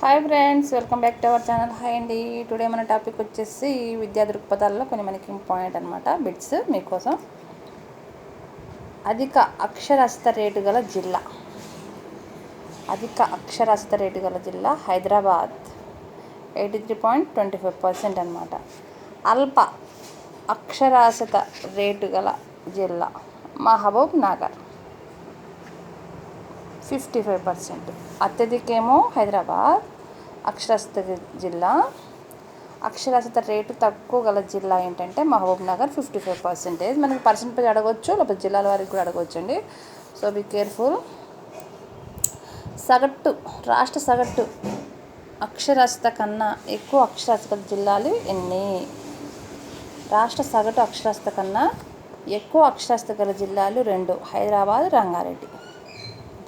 Hi friends welcome back to our channel hi అండి. Today మన topic వచ్చేసి విద్యా దృక్పథాల్లో కొన్ని మనకి ఇంపార్టెంట్ అనమాట బిట్స్ మీకోసం. అధిక అక్షరాస్యత రేటు గల జిల్లా. అధిక అక్షరాస్యత రేటు గల జిల్లా Hyderabad. Eighty three point twenty five percent అనమాట అల్ప అక్షరాస్యత రేటు గల జిల్లా. Mahbub Nagar. Fifty five percent. అత్యధికేమో Hyderabad అక్షరాస్యత జిల్లా. అక్షరాస్యత రేటు తక్కువ గల జిల్లా ఏంటంటే Mahbub Nagar fifty five percentage. మనకి పర్సెంటేజ్ అడగవచ్చు లేకపోతే జిల్లాల వారికి కూడా అడగవచ్చు అండి సో బీ కేర్ఫుల్. సగటు రాష్ట్ర సగటు అక్షరాస్యత కన్నా ఎక్కువ అక్షరాస్యత జిల్లాలు ఎన్ని? రాష్ట్ర సగటు అక్షరాస్యత కన్నా ఎక్కువ అక్షరాస్యత గల జిల్లాలు రెండు హైదరాబాద్ రంగారెడ్డి.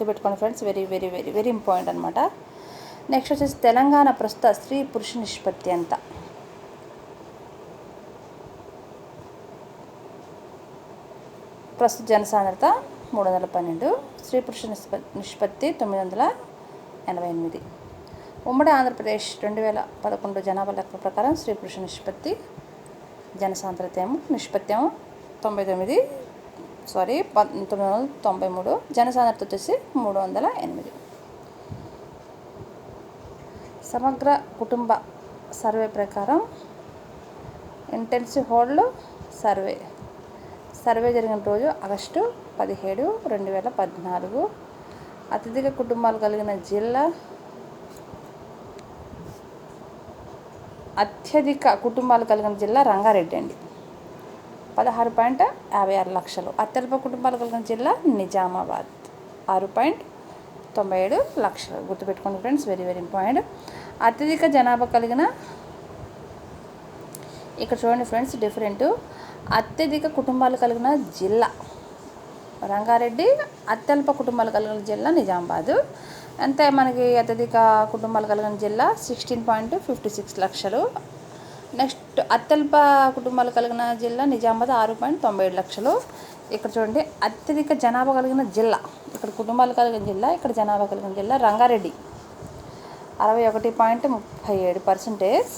గుర్తుపెట్టుకోండి friends. Very very very very important అనమాట నెక్స్ట్ వచ్చేసి తెలంగాణ ప్రస్తుత స్త్రీ పురుష నిష్పత్తి ఎంత? ప్రస్తుత జనసాంద్రత మూడు వందల పన్నెండు స్త్రీ పురుష నిష్పత్తి నిష్పత్తి తొమ్మిది వందల ఎనభై ఎనిమిది. ఉమ్మడి ఆంధ్రప్రదేశ్ రెండు వేల పదకొండు జనాభా లెక్క ప్రకారం స్త్రీ పురుష నిష్పత్తి జనసాంద్రత ఏమో నిష్పత్తి ఏమో తొంభై తొమ్మిది సారీ పంతొమ్మిది వందల తొంభై మూడు జనసాంద్రత వచ్చేసి మూడు వందల ఎనిమిది. సమగ్ర కుటుంబ సర్వే ప్రకారం ఇంటెన్సివ్ హోల్డ్ సర్వే. సర్వే జరిగిన రోజు ఆగస్టు పదిహేడు రెండు వేల పద్నాలుగు. అత్యధిక కుటుంబాలు కలిగిన జిల్లా అత్యధిక కుటుంబాలు కలిగిన జిల్లా రంగారెడ్డి అండి. పదహారు పాయింట్ యాభై ఆరు లక్షలు. అత్యల్ప కుటుంబాలు కలిగిన జిల్లా నిజామాబాద్. ఆరు పాయింట్ తొంభై ఏడు లక్షలు. గుర్తుపెట్టుకోండి ఫ్రెండ్స్ వెరీ వెరీ ఇంపార్టెంట్. అత్యధిక జనాభా కలిగిన ఇక్కడ చూడండి ఫ్రెండ్స్ డిఫరెంట్. అత్యధిక కుటుంబాలు కలిగిన జిల్లా రంగారెడ్డి అత్యల్ప కుటుంబాలు కలిగిన జిల్లా నిజామాబాద్. అంతే మనకి అత్యధిక కుటుంబాలు కలిగిన జిల్లా సిక్స్టీన్ పాయింట్ ఫిఫ్టీ సిక్స్ లక్షలు. అత్యల్ప కుటుంబాలు కలిగిన జిల్లా నిజామాబాద్ ఆరు పాయింట్ తొంభై ఏడు లక్షలు. ఇక్కడ చూడండి అత్యధిక జనాభా కలిగిన జిల్లా ఇక్కడ కుటుంబాలు కలిగిన జిల్లా ఇక్కడ జనాభా కలిగిన జిల్లా రంగారెడ్డి. అరవై ఒకటి పాయింట్ ముప్పై ఏడు పర్సెంటేజ్.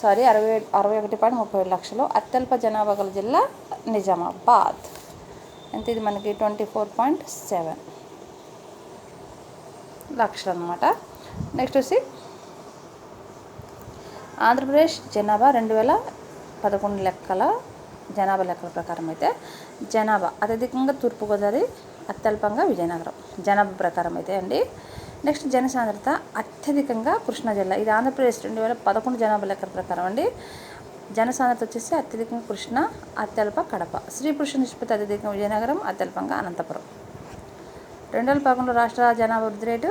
సారీ అరవై అరవై ఒకటి పాయింట్ ముప్పై ఏడు లక్షలు. అత్యల్ప జనాభా గల జిల్లా నిజామాబాద్. ఎంత ఇది మనకి? ట్వంటీ ఫోర్ పాయింట్ సెవెన్ లక్షలు అనమాట నెక్స్ట్ వచ్చి ఆంధ్రప్రదేశ్ జనాభా రెండు వేల పదకొండు లెక్కల జనాభా లెక్కల ప్రకారం అయితే జనాభా అత్యధికంగా తూర్పుగోదావరి అత్యల్పంగా విజయనగరం జనాభా ప్రకారం అయితే అండి. నెక్స్ట్ జనసాంద్రత అత్యధికంగా కృష్ణా జిల్లా ఇది ఆంధ్రప్రదేశ్ రెండు వేల పదకొండు జనాభా లెక్కల ప్రకారం అండి. జనసాంద్రత వచ్చేసి అత్యధికంగా కృష్ణ అత్యల్ప కడప. స్త్రీ పురుష నిష్పత్తి అత్యధికంగా విజయనగరం అత్యల్పంగా అనంతపురం. రెండు వేల పదకొండు రాష్ట్ర జనాభా వృద్ధి రేటు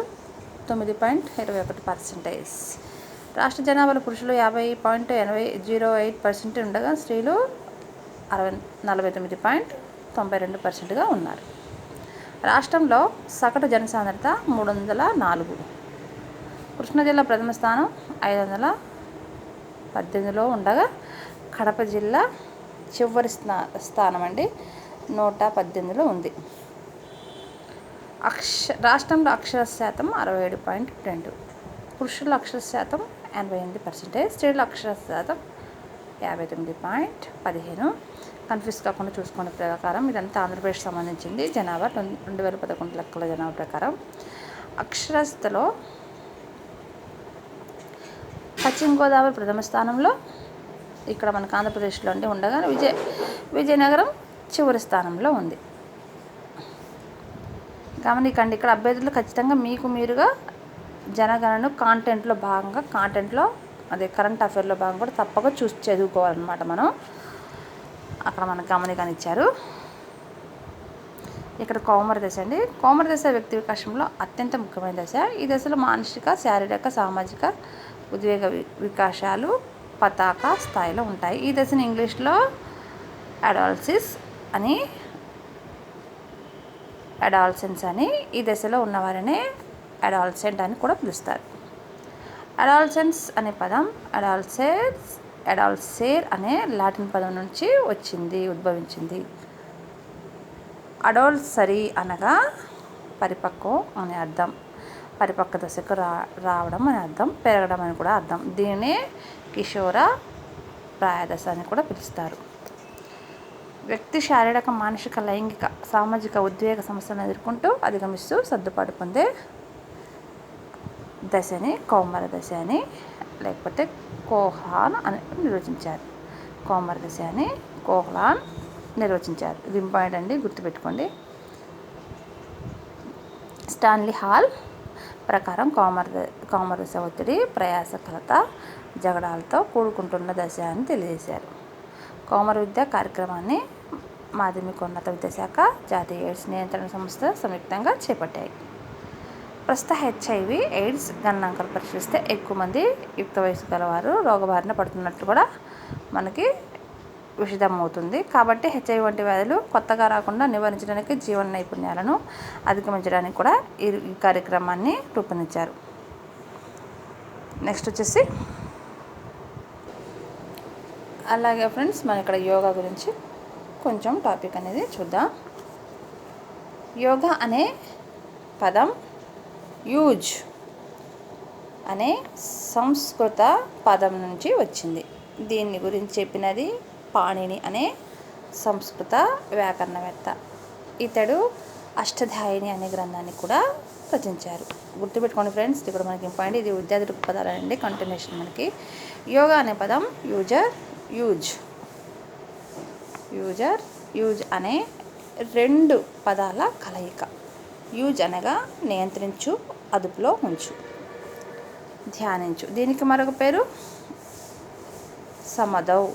తొమ్మిది పాయింట్ ఇరవై ఒకటి పర్సెంటేజ్. రాష్ట్ర జనాభాలో పురుషులు యాభై పాయింట్ ఎనభై జీరో ఎయిట్ పర్సెంట్ ఉండగా స్త్రీలు అరవై నలభై తొమ్మిది పాయింట్ తొంభై రెండు పర్సెంట్గా ఉన్నారు. రాష్ట్రంలో సగటు జనసాంద్రత మూడు వందల నాలుగు. కృష్ణా జిల్లా ప్రథమ స్థానం ఐదు వందల పద్దెనిమిదిలో ఉండగా కడప జిల్లా చివరి స్థా స్థానం అండి నూట పద్దెనిమిదిలో ఉంది. అక్ష రాష్ట్రంలో అక్షర శాతం అరవై ఏడు పాయింట్ రెండు. పురుషుల అక్షర శాతం ఎనభై ఎనిమిది పర్సెంటేజ్ స్త్రీల అక్షర శాతం యాభై తొమ్మిది పాయింట్ పదిహేను. కన్ఫ్యూజ్ కాకుండా చూసుకునే ప్రకారం. ఇదంతా ఆంధ్రప్రదేశ్ సంబంధించింది. జనాభా రెండు వేల పదకొండు లెక్కల జనాభా ప్రకారం. అక్షరాస్యతలో పశ్చిమ గోదావరి ప్రథమ స్థానంలో ఇక్కడ మనకు ఆంధ్రప్రదేశ్లో ఉండి ఉండగా విజయ విజయనగరం చివరి స్థానంలో ఉంది. గమనికండి ఇక్కడ అభ్యర్థులు ఖచ్చితంగా మీకు మీరుగా జనగణను కాంటెంట్లో భాగంగా కాంటెంట్లో అదే కరెంట్ అఫేర్లో భాగంగా కూడా తప్పక చూసి చదువుకోవాలన్నమాట మనం. అక్కడ మనకు గమనికనిచ్చారు. ఇక్కడ కోమర దశ అండి. కోమర దశ వ్యక్తి వికాసంలో అత్యంత ముఖ్యమైన దశ. ఈ దశలో మానసిక శారీరక సామాజిక ఉద్వేగ వికాసాలు పతాక స్థాయిలో ఉంటాయి. ఈ దశను ఇంగ్లీష్లో అడాల్సిస్ అని అడాల్సెన్స్ అని ఈ దశలో ఉన్నవారిని అడాల్సెంట్ అని కూడా పిలుస్తారు. అడాల్సెన్స్ అనే పదం అడాల్సెట్స్ అడాల్సేర్ అనే లాటిన్ పదం నుంచి వచ్చింది ఉద్భవించింది. అడోల్సరీ అనగా పరిపక్వం అనే అర్థం. పరిపక్వ దశకు రా రావడం అని అర్థం పెరగడం అని కూడా అర్థం. దీనినే కిషోర ప్రాయదశ అని కూడా పిలుస్తారు. వ్యక్తి శారీరక మానసిక లైంగిక సామాజిక ఉద్వేగ సమస్యలను ఎదుర్కొంటూ అధిగమిస్తూ సర్దుబాటు పొందే దశని కౌమార దశ అని లేకపోతే కోహ్లాన్ అని నిర్వచించారు. కౌమార దశ అని కోహ్లాన్ నిర్వచించారు. ఇది ఇంపార్టెంట్ అండి గుర్తుపెట్టుకోండి. స్టాన్లీ హాల్ ప్రకారం కౌమార ద- దశ ఒత్తిడి ప్రయాసకలత జగడాలతో కూడుకుంటున్న దశ అని తెలియజేశారు. కోమర విద్య కార్యక్రమాన్ని మాధ్యమికోన్నత విద్యాశాఖ జాతీయ ఎయిడ్స్ నియంత్రణ సంస్థ సంయుక్తంగా చేపట్టాయి. ప్రస్తుత హెచ్ఐవి ఎయిడ్స్ గణనాంకాలు పరిశీలిస్తే ఎక్కువ మంది యుక్త వయసు గలవారు రోగబారిన పడుతున్నట్లు కూడా మనకి విషిదమవుతుంది. కాబట్టి హెచ్ఐవి వంటి వ్యాధులు కొత్తగా రాకుండా నివారించడానికి జీవన నైపుణ్యాలను అధిగమించడానికి కూడా ఈ ఈ కార్యక్రమాన్ని రూపొందించారు. నెక్స్ట్ వచ్చేసి అలాగే ఫ్రెండ్స్ మనం ఇక్కడ యోగా గురించి కొంచెం టాపిక్ అనేది చూద్దాం. యోగా అనే పదం యూజ్ అనే సంస్కృత పదం నుంచి వచ్చింది. దీన్ని గురించి చెప్పినది పాణిని అనే సంస్కృత వ్యాకరణవేత్త. ఇతడు అష్టధాయిని అనే గ్రంథాన్ని కూడా రచించారు. గుర్తుపెట్టుకోండి ఫ్రెండ్స్ ఇది కూడా మనకి పాయింట్ ఇది విద్యార్థి పదాలండి కంటిన్యూషన్ మనకి. యోగా అనే పదం యూజర్ యూజ్. యూజర్ యూజ్ అనే రెండు పదాల కలయిక. యూజ్ అనగా నియంత్రించు అదుపులో ఉంచు. ధ్యానించు. దీనికి మరొక పేరు సమదౌ.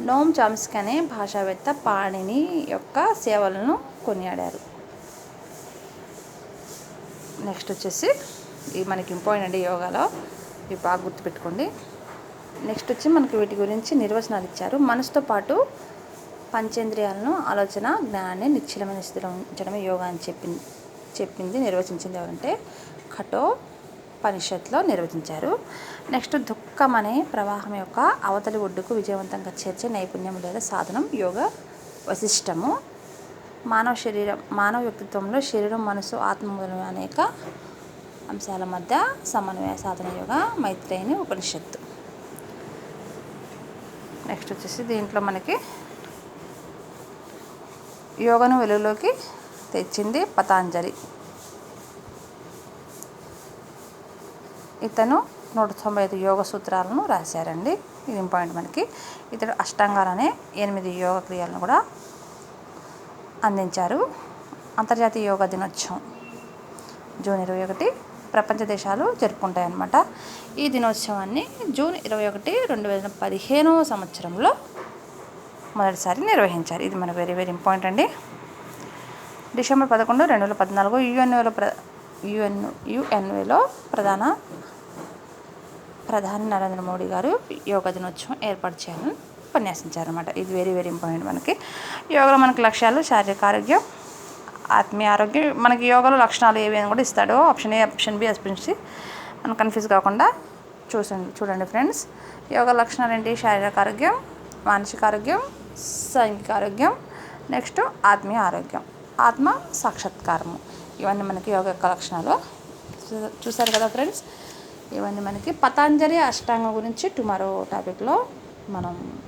నోమ్ చామ్స్కీ అనే భాషావేత్త పాణిని యొక్క సేవలను కొనియాడారు. నెక్స్ట్ వచ్చేసి ఇది మనకి ఇంపార్టెంట్ అండి యోగాలో ఇవి బాగా గుర్తుపెట్టుకోండి. నెక్స్ట్ వచ్చి మనకి వీటి గురించి నిర్వచనాలు ఇచ్చారు. మనసుతో పాటు పంచేంద్రియాలను ఆలోచన జ్ఞానాన్ని నిశ్చలమైన స్థితిలో ఉంచడమే యోగా అని చెప్పింది చెప్పింది నిర్వచించింది ఎవరంటే ఖటో ఉపనిషత్లో నిర్వచించారు. నెక్స్ట్ దుఃఖం అనే ప్రవాహం యొక్క అవతలి ఒడ్డుకు విజయవంతంగా చేర్చే నైపుణ్యం లేదా సాధనం యోగ వశిష్టము. మానవ శరీరం మానవ వ్యక్తిత్వంలో శరీరం మనసు ఆత్మ అనేక అంశాల మధ్య సమన్వయ సాధన యోగ మైత్రేయని ఉపనిషత్తు. నెక్స్ట్ వచ్చేసి దీంట్లో మనకి యోగను వెలుగులోకి తెచ్చింది పతాంజలి. ఇతను నూట తొంభై ఐదు యోగ సూత్రాలను రాశారండి. ఇది ఇంపార్టెంట్ మనకి. ఇతడు అష్టాంగాలనే ఎనిమిది యోగ క్రియలను కూడా అందించారు. అంతర్జాతీయ యోగా దినోత్సవం జూన్ ఇరవై ఒకటి ప్రపంచ దేశాలు జరుపుకుంటాయన్నమాట. ఈ దినోత్సవాన్ని జూన్ ఇరవై ఒకటి రెండు వేల పదిహేనవ సంవత్సరంలో మొదటిసారి నిర్వహించారు. ఇది మన వెరీ వెరీ ఇంపార్టెంట్ అండి. డిసెంబర్ పదకొండు రెండు వేల పద్నాలుగు యుఎన్ఓలో ప్ర యుఎన్ యుఎన్ఏలో ప్రధాన ప్రధాని నరేంద్ర మోడీ గారు యోగా దినోత్సవం ఏర్పాటు చేయాలని ఉపన్యాసించారనమాట ఇది వెరీ వెరీ ఇంపార్టెంట్ మనకి. యోగాలో మనకి లక్ష్యాలు శారీరక ఆరోగ్యం ఆత్మీయ ఆరోగ్యం. మనకి యోగాలో లక్షణాలు ఏవి అని కూడా ఇస్తాడు option A option B option C. మనం కన్ఫ్యూజ్ కాకుండా చూసండి చూడండి ఫ్రెండ్స్. యోగా లక్షణాలు ఏంటి? శారీరక ఆరోగ్యం మానసిక ఆరోగ్యం సైనిక ఆరోగ్యం నెక్స్ట్ ఆత్మీయ ఆరోగ్యం. ఆత్మ సాక్షాత్కారము. ఇవన్నీ మనకి యోగ యొక్క లక్షణాలు. చూ- చూసారు కదా ఫ్రెండ్స్? ఇవన్నీ మనకి పతాంజలి అష్టాంగం గురించి టుమారో టాపిక్లో మనం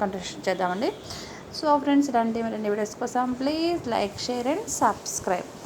కంటిన్యూ చేద్దామండి. సో ఫ్రెండ్స్ ఇలాంటి రెండు వీడియోస్ కోసం please like share and subscribe.